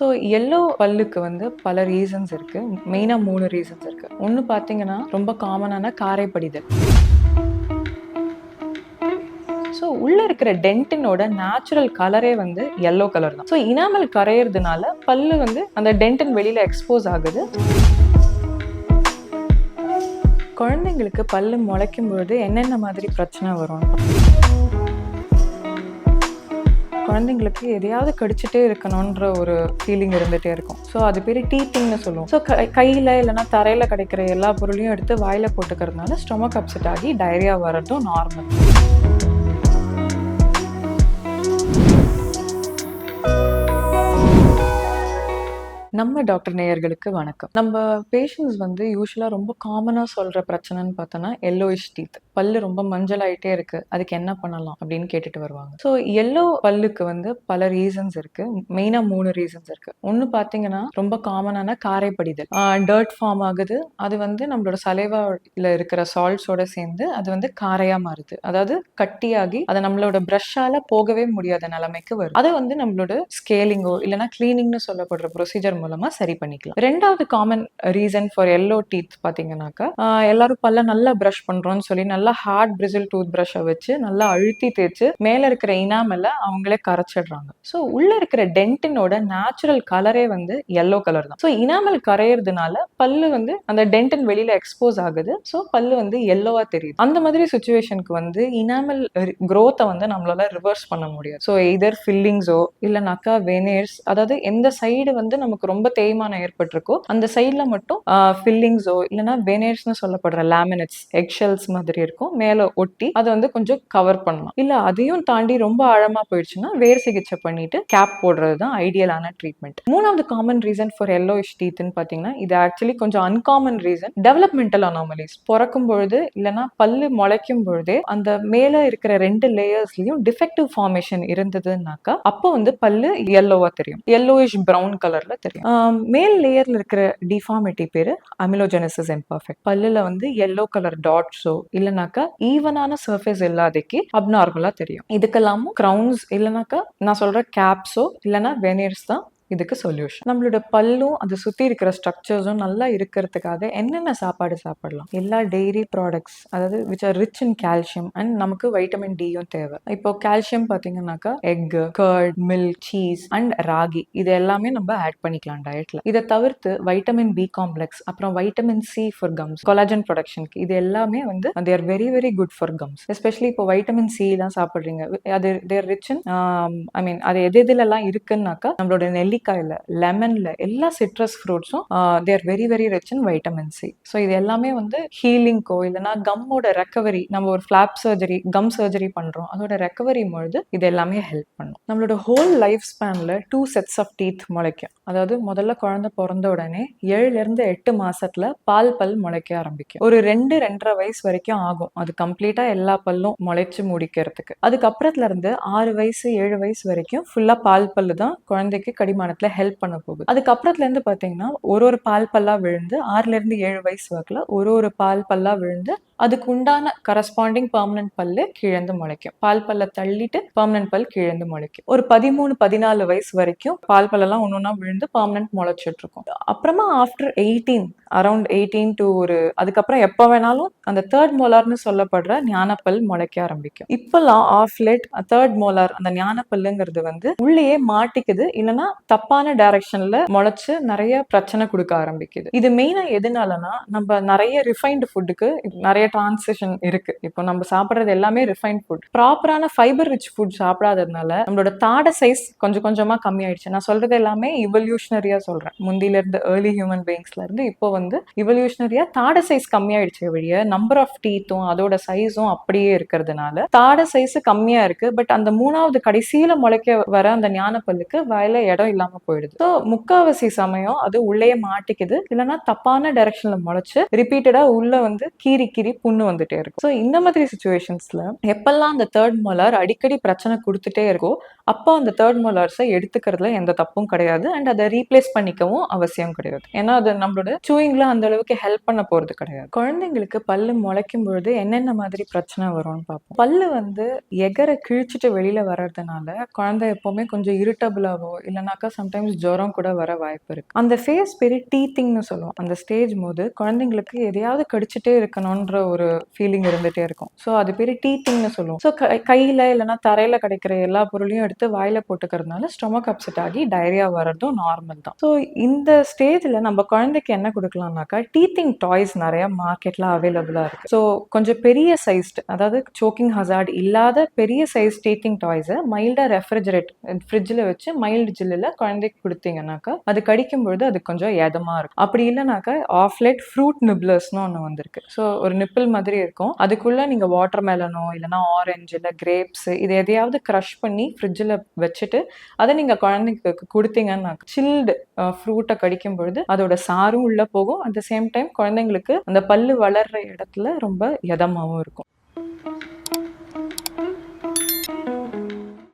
So yellow பல்லுக்கு வந்து பல ரீசன்ஸ் இருக்கு. மெயினாக மூணு ரீசன்ஸ் இருக்கு. ஒன்று பார்த்தீங்கன்னா ரொம்ப காமனான காரைப்படிதல். ஸோ உள்ளே இருக்கிற டென்டினோட நேச்சுரல் கலரே வந்து எல்லோ கலர் தான். ஸோ இனாமல் கரையிறதுனால பல்லு வந்து அந்த டென்டின் வெளியில் எக்ஸ்போஸ் ஆகுது. குழந்தைங்களுக்கு பல்லு முளைக்கும் பொழுது என்னென்ன மாதிரி பிரச்சனை வரும்? குழந்தைங்களுக்கு எதையாவது கடிச்சிட்டே இருக்கணுன்ற ஒரு ஃபீலிங் இருந்துகிட்டே இருக்கும். ஸோ அது பேர் டீத்திங்னு சொல்லுவோம். ஸோ கையில் இல்லைன்னா தரையில் கிடைக்கிற எல்லா பொருளையும் எடுத்து வாயில் போட்டுக்கிறதுனால ஸ்டொமக் அப்செட் ஆகி டைரியா வர்றதும் நார்மல் நம்ம டாக்டர் நேயர்களுக்கு வணக்கம். நம்ம பேஷண்ட்ஸ் வந்து யூஸ்வலாக ரொம்ப காமனாக சொல்கிற பிரச்சனைன்னு பார்த்தோன்னா எல்லோயிஷ் டீத் பல்லு ரொம்ப மஞ்சள் ஆயிட்டே இருக்கு. அதுக்கு என்ன பண்ணலாம் அப்படின்னு கேட்டுட்டு வருவாங்க. ஸோ எல்லோ பல்லுக்கு வந்து பல ரீசன்ஸ் இருக்கு. மெயினாக மூணு ரீசன்ஸ் இருக்கு. ஒன்று பார்த்தீங்கன்னா ரொம்ப காமனான காரைப்படிதல். டர்ட் ஃபார்ம் ஆகுது. அது வந்து நம்மளோட சலைவாவில் இருக்கிற சால்ட்ஸோட சேர்ந்து அது வந்து காரையா மாறுது. அதாவது கட்டியாகி அதை நம்மளோட ப்ரஷ்ஷால போகவே முடியாத நிலைமைக்கு வரும். அதை வந்து நம்மளோட ஸ்கேலிங்கோ இல்லைன்னா கிளீனிங்னு சொல்லப்படுற ப்ரொசீஜர் மூலமா சரி பண்ணிக்கலாம். ரெண்டாவது common reason for yellow teeth பாத்தீங்கன்னாக்கா எல்லாரும் பல்ல நல்லா ப்ரஷ் பண்றோம்னு சொல்லி நல்லா ஹார்ட் பிரிசில் டூத் ப்ரஷ்ஷை வச்சு நல்லா அழுத்தி தேய்ச்சு மேல இருக்கிற இனாமல அவங்களே கரைச்சிடுறாங்க. ஸோ உள்ள இருக்கிற டென்டினோட நேச்சுரல் கலரே வந்து எல்லோ கலர் தான். ஸோ இனாமல் கரையிறதுனால பல்லு வந்து அந்த டென்டின் வெளியில எக்ஸ்போஸ் ஆகுது. ஸோ பல்லு வந்து எல்லோவா தெரியுது. அந்த மாதிரி சுச்சுவேஷனுக்கு வந்து இனாமல் க்ரோத்தை வந்து நம்மளால ரிவர்ஸ் பண்ண முடியாது. ஸோ எதர் ஃபில்லிங்ஸோ இல்லைனாக்கா வெனேர்ஸ் அதாவது எந்த சைடு வந்து நமக்கு ரொம்ப தேய்மானம் ஏற்பட்டிருக்கோ அந்த சைடில் மட்டும் ஃபில்லிங்ஸோ இல்லைன்னா வெனேர்ஸ்னு சொல்லப்படுற லேமினட்ஸ் எக்ஷெல்ஸ் மாதிரி இருக்கும். மேலே ஒட்டி அதை வந்து கொஞ்சம் கவர் பண்ணலாம். இல்லை அதையும் தாண்டி ரொம்ப ஆழமா போயிடுச்சுன்னா வேர் சிகிச்சை பண்ணிட்டு கேப் போடுறது தான் ஐடியலான ட்ரீட்மெண்ட் மூணாவது காமன் ரீசன் ஃபார் எல்லோ டீத்னு பார்த்தீங்கன்னா இது ஆக்சுவலி கொஞ்சம் அன்காமன் ரீசன் டெவலப்மெண்டல் அனாமலிஸ் பிறக்கும் பொழுது இல்லைன்னா பல்லு முளைக்கும் பொழுதே அந்த மேலே இருக்கிற ரெண்டு லேயர்ஸ்லயும் டிஃபெக்டிவ் ஃபார்மேஷன் இருந்ததுன்னாக்கா அப்போ வந்து பல்லு எல்லோவா தெரியும். எல்லோயிஷ் பிரவுன் கலர்ல தெரியும். மேல் லேயர்ல இருக்கிற டிஃபார்மிட்டி பேரு அமிலோஜெனசிஸ் இம்பர்ஃபெக்ட் பல்லுல வந்து எல்லோ கலர் டாட்ஸோ இல்லைனாக்கா ஈவனான சர்ஃபேஸ் இல்லாதக்கு அப்நார்மலா தெரியும். இதுக்கெல்லாமும் கிரவுன்ஸ் இல்லைனாக்கா நான் சொல்ற கேப்ஸோ இல்லைன்னா வெனியர்ஸ் தான் இதுக்கு சொல்யூஷன் நம்மளோட பல்லும் அதை சுற்றி இருக்கிற ஸ்ட்ரக்சர்ஸும் நல்லா இருக்கிறதுக்காக என்னென்ன சாப்பாடு சாப்பிடலாம்? எல்லா டெய்ரி ப்ராடக்ட்ஸ் அதாவது which are rich in calcium and நமக்கு வைட்டமின் டியும் தேவை. இப்போ கால்சியம் பார்த்தீங்கன்னாக்கா egg curd milk cheese and ragi. இது எல்லாமே நம்ம ஆட் பண்ணிக்கலாம் டயட்ல இதை தவிர்த்து வைட்டமின் பி காம்ப்ளெக்ஸ் அப்புறம் vitamin C for gums collagen ப்ரொடக்ஷனுக்கு இது எல்லாமே வந்து they are very very good for gums especially இப்போ வைட்டமின் சி எல்லாம் சாப்பிட்றீங்க. அது தேர் ரிச் இன் ஐ மீன் அது எது இதுலலாம் இருக்குன்னாக்கா நம்மளோட நெல்லி நெல்லிக்காயில் லெமன்ல எல்லா citrus ஃப்ரூட்ஸும் they're very very rich in vitamin C so இது எல்லாமே வந்து ஹீலிங்க்கோ இல்லைன்னா கம்மோட ரெக்கவரி நம்ம ஒரு ஃப்ளாப் சர்ஜரி கம் சர்ஜரி பண்றோம் அதோட ரெக்கவரி பொழுது இது எல்லாமே ஹெல்ப் பண்ணும். நம்மளோட ஹோல் லைஃப் ஸ்பேன்ல டூ செட்ஸ் ஆஃப் டீத் முளைக்கும். அதாவது முதல்ல குழந்தை பிறந்த உடனே ஏழுல இருந்து எட்டு மாசத்துல பால் பல் முளைக்க ஆரம்பிக்கும். ஒரு ரெண்டு ரெண்டரை வயசு வரைக்கும் ஆகும். அது கம்ப்ளீட்டா எல்லா பல்லும் முளைச்சு முடிக்கிறதுக்கு. அதுக்கப்புறத்துல இருந்து ஆறு வயசு ஏழு வயசு வரைக்கும் ஃபுல்லா பால் பல்லு தான் குழந்தைக்கு கடிமானத்துல ஹெல்ப் பண்ண போகுது. அதுக்கப்புறத்துல இருந்து பாத்தீங்கன்னா ஒரு ஒரு பால் பல்லா விழுந்து ஆறுல இருந்து ஏழு வயசு வாக்குல ஒரு ஒரு பால் பல்லா விழுந்து அதுக்கு உண்டான கரஸ்பாண்டிங் பர்மனன்ட் பல்லு கீழந்து முளைக்கும். பால் பல்ல தள்ளிட்டு பர்மனன்ட் பல் கீழந்து முளைக்கும். ஒரு பதிமூணு பதினாலு வயசு வரைக்கும் பால் பல்லெல்லாம் ஒன்னொன்னா விழுந்து பர்மனன்ட் முளைச்சிட்டு இருக்கும் அப்புறமா after eighteen around eighteen to ஒரு அதுக்கப்புறம் எப்போ வேணாலும் அந்த தேர்ட் மோலார்னு சொல்லப்படுற ஞானப்பல் முளைக்க ஆரம்பிக்கும். இப்பெல்லாம் ஆஃப்லேட் தேர்ட் மோலார் அந்த ஞானப்பல்லுங்கிறது வந்து உள்ளேயே மாட்டிக்குது. இல்லைன்னா தப்பான டைரக்ஷன்ல முளைச்சு நிறைய பிரச்சனை கொடுக்க ஆரம்பிக்குது. இது மெயினா எதுனாலனா நம்ம நிறைய ரிஃபைன்டு ஃபுட்டுக்கு நிறைய டிரான்சிஷன் இருக்கு. இப்போ நம்ம சாப்பிட்றது எல்லாமே ரிஃபைன் ஃபுட் ப்ராப்பரான ஃபைபர் ரிச் ஃபுட் சாப்பிடாததுனால நம்மளோட தாட சைஸ் கொஞ்சம் கொஞ்சமா கம்மி ஆயிடுச்சு நான் சொல்றது எல்லாமே இவல்யூஷனரியா சொல்றேன். முந்தில இருந்து ஏர்லி ஹியூமன் பீயிங்ஸ்ல இருந்து இப்போ வந்து இவல்யூஷனரியா தாட சைஸ் கம்மியாயிடுச்சு வழிய நம்பர் ஆஃப் டீத்தும் அதோட சைஸும் அப்படியே இருக்கிறதுனால தாட சைஸ் கம்மியா இருக்கு. பட் அந்த மூணாவது கடைசியில முளைக்க வர அந்த ஞானப்பல்லுக்கு வயல இடம் இல்லாம போயிடுது. ஸோ முக்காவாசி சமயம் அது உள்ளே மாட்டிக்குது. இல்லைன்னா தப்பான டைரக்ஷன்ல முளைச்சு ரிப்பீட்டடா உள்ள வந்து கீறி கீறி புண்ணு வந்துட்டே இருக்கும். ஸோ இந்த மாதிரி சுச்சுவேஷன்ஸ்ல எப்பெல்லாம் அந்த தேர்ட் மோலார் அடிக்கடி பிரச்சனை கொடுத்துட்டே இருக்கோ அப்போ அந்த தேர்ட் மோலார்ஸை எடுத்துக்கிறதுல எந்த தப்பும் கிடையாது. அண்ட் அதை ரீப்ளேஸ் பண்ணிக்கவும் அவசியம் கிடையாது. ஏன்னா அது நம்மளோட சூயிங்ல அந்த அளவுக்கு ஹெல்ப் பண்ண போறது கிடையாது. குழந்தைங்களுக்கு பல்லு முளைக்கும் பொழுது என்னென்ன மாதிரி பிரச்சனை வரும்னு பார்ப்போம். பல்லு வந்து எகரை கிழிச்சிட்டு வெளியில வர்றதுனால குழந்தை எப்பவுமே கொஞ்சம் இரிட்டபிளாவோ இல்லைனாக்கா சம்டைம்ஸ் ஜுரம் கூட வர வாய்ப்பு இருக்கு. அந்த ஃபேஸ் பேர் டீத்திங்னு சொல்லுவோம். அந்த ஸ்டேஜ் போது குழந்தைங்களுக்கு எதையாவது கடிச்சிட்டே இருக்கணும்ன்ற ஒரு ஃபீலிங் இருந்துட்டே இருக்கும். ஸோ அது பேர் டீத்திங்னு சொல்லுவோம். ஸோ கையில் இல்லைன்னா தரையில் கிடைக்கிற எல்லா பொருளையும் எடுத்து வாயில் போட்டுக்கிறதுனால ஸ்டொமக் அப்செட் ஆகி டயரியா வர்றதும் நார்மல் தான். ஸோ இந்த ஸ்டேஜில் நம்ம குழந்தைக்கு என்ன கொடுக்கலாம்னாக்கா டீத்திங் டாய்ஸ் நிறைய மார்க்கெட்ல அவைலபிளாக இருக்கு. ஸோ கொஞ்சம் பெரிய சைஸ்டு அதாவது சோக்கிங் ஹசார்ட் இல்லாத பெரிய சைஸ் டீத்திங் டாய்ஸை மைல்டாக ரெஃப்ரிஜரேட் ஃப்ரிட்ஜில் வச்சு மைல்டு ஜில்லில் குழந்தைக்கு கொடுத்தீங்கன்னாக்கா அது கடிக்கும் பொழுது அது கொஞ்சம் ஏதமாக இருக்கும். அப்படி இல்லைனாக்கா ஆஃப்லைட் ஃப்ரூட் நிப்லர்ஸ்னு ஒன்று வந்திருக்கு. ஸோ ஒரு நிப்பிள் மாதிரி இருக்கும். அதுக்குள்ள நீங்க வாட்டர் மெலனோ இல்லைனா ஆரஞ்சு இல்லை கிரேப்ஸ் இது எதையாவது க்ரஷ் பண்ணி ஃப்ரிட்ஜில் வச்சுட்டு அதை நீங்க குழந்தைங்களுக்கு கொடுத்தீங்கன்னா சில்டு ஃப்ரூட்டை கடிக்கும் பொழுது அதோட சாரும் உள்ள போகும். அட் த சேம் டைம் குழந்தைங்களுக்கு அந்த பல்லு வளர்ற இடத்துல ரொம்ப இதமாகவும் இருக்கும்.